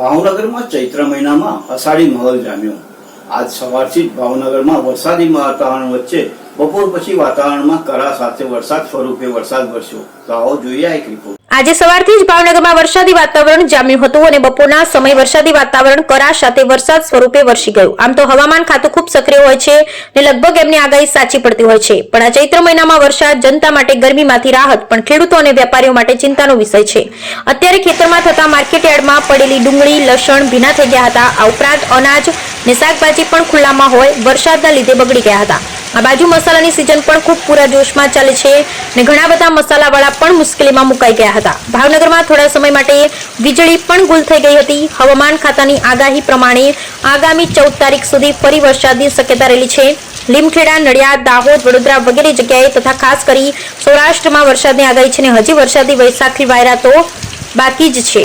ભાવનગરમાં ચૈત્ર મહિનામાં અષાઢી માહોલ જામ્યો. આજ સવારથી જ ભાવનગરમાં વરસાદી વાતાવરણ વચ્ચે બપોર પછી વાતાવરણમાં કરા સાથે વરસાદ સ્વરૂપે વરસાદ વરસ્યો. તો આવો જોઈએ એક રિપોર્ટ આજે સવારથી જ ભાવનગરમાં વરસાદી વાતાવરણ જામ્યું હતું અને બપોરના સમય વરસાદી વાતાવરણ કરા સાથે વરસાદ સ્વરૂપે વરસી ગયું. આમ તો હવામાન ખાતું ખૂબ સક્રિય હોય છે ને લગભગ એમની આગાહી સાચી પડતી હોય છે. પણ આ ચૈત્ર મહિનામાં વરસાદ જનતા માટે ગરમીમાંથી રાહત, પણ ખેડૂતો અને વેપારીઓ માટે ચિંતાનો વિષય છે. અત્યારે ખેતરમાં થતા માર્કેટ યાર્ડમાં પડેલી ડુંગળી, લસણ ભીના થઈ ગયા હતા. આ ઉપરાંત અનાજ ને શાકભાજી પણ ખુલ્લામાં હોય, વરસાદના લીધે બગડી ગયા હતા. આ બાજુ મસાલાની સિઝન પણ ખૂબ પૂરા જોશમાં ચાલે છે ને ઘણા બધા મસાલાવાળા પણ મુશ્કેલીમાં મુકાઈ ગયા હતા. ભાવનગરમાં થોડા સમય માટે વીજળી પણ ગુલ થઈ ગઈ હતી. હવામાન ખાતાની આગાહી પ્રમાણે આગામી ચૌદ તારીખ સુધી ફરી વરસાદની શક્યતા રહેલી છે. લીમખેડા, નડિયાદ, દાહોદ, વડોદરા વગેરે જગ્યાએ તથા ખાસ કરી સૌરાષ્ટ્રમાં વરસાદની આગાહી છે ને હજી વરસાદી વૈશાખી વાયરા તો બાકી જ છે.